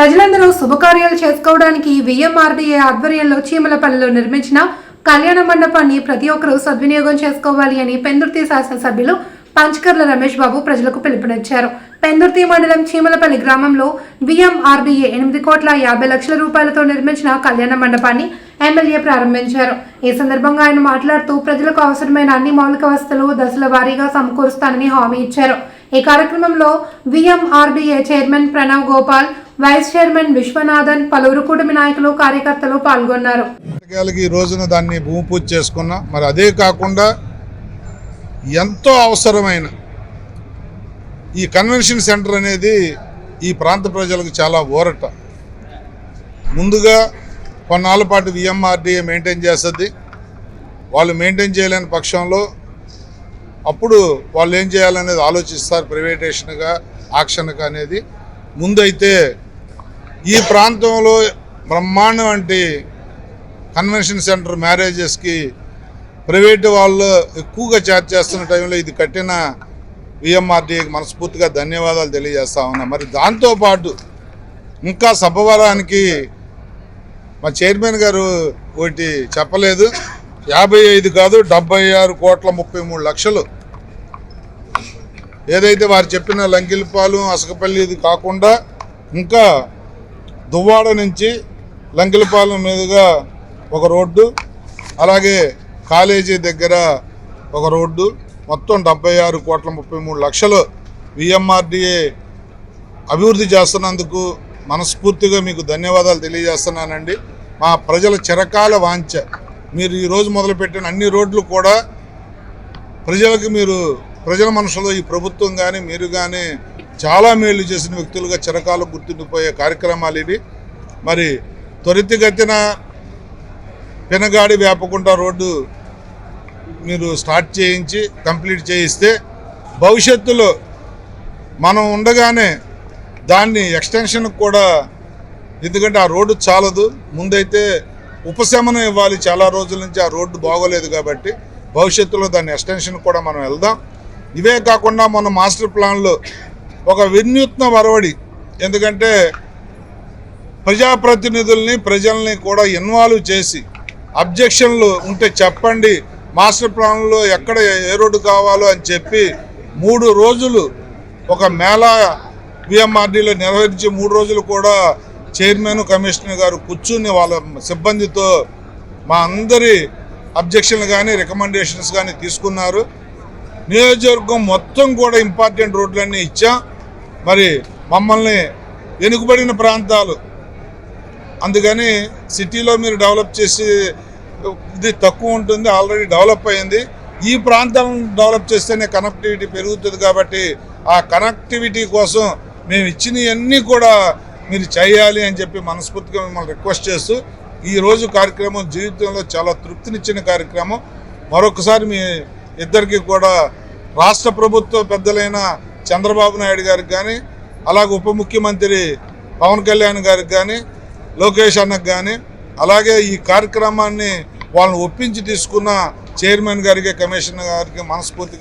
ప్రజలందరూ శుభకార్యాలు చేసుకోవడానికి విఎంఆర్డీఏ ఆధ్వర్యంలో చీమలపల్లిలో నిర్మించిన కళ్యాణ మండపాన్ని ప్రతి ఒక్కరూ సద్వినియోగం చేసుకోవాలి అని పెందుర్తి శాసనసభ్యులు పంచకర్ల రమేష్ బాబు ప్రజలకు పిలుపునిచ్చారు. పెందుర్తి మండలం చీమలపల్లి గ్రామంలో విఎంఆర్డీఏ ఎనిమిది కోట్ల యాభై లక్షల రూపాయలతో నిర్మించిన కళ్యాణ మండపాన్ని ఎమ్మెల్యే ప్రారంభించారు. ఈ సందర్భంగా ఆయన మాట్లాడుతూ ప్రజలకు అవసరమైన అన్ని మౌలిక వసతులు దశల వారీగా సమకూరుస్తానని హామీ ఇచ్చారు. ఈ కార్యక్రమంలో VMRDA chairman Pranav Gopal vice chairman Viswanathan పలువురు కూటమి నాయకులు కార్యకర్తలు పాల్గొన్నారు. ఈ రోజున దాన్ని భూమి పూజ చేసుకున్నా మరి అదే కాకుండా ఎంతో అవసరమైన ఈ కన్వెన్షన్ సెంటర్ అనేది ఈ ప్రాంత ప్రజలకు చాలా ఊరట. ముందుగా కొన్నాళ్ళ పాటు విఎంఆర్డీఏ మెయింటైన్ చేస్తుంది. వాళ్ళు మెయింటైన్ చేయలేని పక్షంలో అప్పుడు వాళ్ళు ఏం చేయాలనేది ఆలోచిస్తారు ప్రైవేటేషన్గా ఆక్షన్గా అనేది. ముందైతే ఈ ప్రాంతంలో బ్రహ్మాండం వంటి కన్వెన్షన్ సెంటర్ మ్యారేజెస్కి ప్రైవేట్ వాళ్ళు ఎక్కువగా ఛార్జ్ చేస్తున్న టైంలో ఇది కట్టిన విఎంఆర్డీకి మనస్ఫూర్తిగా ధన్యవాదాలు తెలియజేస్తా ఉన్నా. మరి దాంతోపాటు ఇంకా సభవరానికి మా చైర్మన్ గారు ఒకటి చెప్పలేదు. యాభై ఐదు కాదు డెబ్బై ఆరు కోట్ల ముప్పై మూడు లక్షలు. ఏదైతే వారు చెప్పిన లంకిలపాలు అసకపల్లి ఇది కాకుండా ఇంకా దువ్వాడ నుంచి లంకిలపాలెం మీదుగా ఒక రోడ్డు అలాగే కాలేజీ దగ్గర ఒక రోడ్డు మొత్తం డెబ్బై ఆరు కోట్ల ముప్పై మూడు లక్షలు విఎంఆర్డిఏ అభివృద్ధి చేస్తున్నందుకు మనస్ఫూర్తిగా మీకు ధన్యవాదాలు తెలియజేస్తున్నానండి. మా ప్రజల చిరకాల వాంఛ. మీరు ఈరోజు మొదలుపెట్టిన అన్ని రోడ్లు కూడా ప్రజలకు మీరు ప్రజల మనసులో ఈ ప్రభుత్వం కానీ మీరు కానీ చాలా మేలు చేసిన వ్యక్తులుగా చిరకాలం గుర్తుండిపోయే కార్యక్రమాలు ఇవి. మరి త్వరితగతిన పెనగాడి వేపకుండా రోడ్డు మీరు స్టార్ట్ చేయించి కంప్లీట్ చేయిస్తే భవిష్యత్తులో మనం ఉండగానే దాన్ని ఎక్స్టెన్షన్ కూడా ఎందుకంటే ఆ రోడ్డు చాలదు. ముందైతే ఉపశమనం ఇవ్వాలి చాలా రోజుల నుంచి ఆ రోడ్డు బాగోలేదు కాబట్టి భవిష్యత్తులో దాన్ని ఎక్స్టెన్షన్ కూడా మనం వెళ్దాం. ఇవే కాకుండా మన మాస్టర్ ప్లాన్లో ఒక వినూత్న వరవడి. ఎందుకంటే ప్రజాప్రతినిధుల్ని ప్రజల్ని కూడా ఇన్వాల్వ్ చేసి అబ్జెక్షన్లు ఉంటే చెప్పండి మాస్టర్ ప్లాన్లో ఎక్కడ ఏ రోడ్డు కావాలో అని చెప్పి మూడు రోజులు ఒక మేళా బిఎంఆర్డీలో నిర్వహించి మూడు రోజులు కూడా చైర్మన్ కమిషనర్ గారు కూర్చుని వాళ్ళ సిబ్బందితో మా అందరి అబ్జెక్షన్లు కానీ రికమెండేషన్స్ కానీ తీసుకున్నారు. నియోజకవర్గం మొత్తం కూడా ఇంపార్టెంట్ రోడ్లన్నీ ఇచ్చాం. మరి మమ్మల్ని వెనుకబడిన ప్రాంతాలు. అందుకని సిటీలో మీరు డెవలప్ చేసి ఇది తక్కువ ఉంటుంది ఆల్రెడీ డెవలప్ అయింది. ఈ ప్రాంతాలను డెవలప్ చేస్తేనే కనెక్టివిటీ పెరుగుతుంది కాబట్టి ఆ కనెక్టివిటీ కోసం మేము ఇచ్చినవన్నీ కూడా మీరు చేయాలి అని చెప్పి మనస్ఫూర్తిగా మిమ్మల్ని రిక్వెస్ట్ చేస్తూ ఈ రోజు కార్యక్రమం జీవితంలో చాలా తృప్తినిచ్చిన కార్యక్రమం. మరొకసారి మీ ఇద్దరికి కూడా రాష్ట్ర ప్రభుత్వ పెద్దలైన చంద్రబాబు నాయుడు గారికి కానీ అలాగే ఉప ముఖ్యమంత్రి పవన్ కళ్యాణ్ గారికి కానీ లోకేష్ అన్నకు కానీ అలాగే ఈ కార్యక్రమాన్ని వాళ్ళని ఒప్పించి తీసుకున్న చైర్మన్ గారికి కమిషనర్ గారికి మనస్ఫూర్తిగా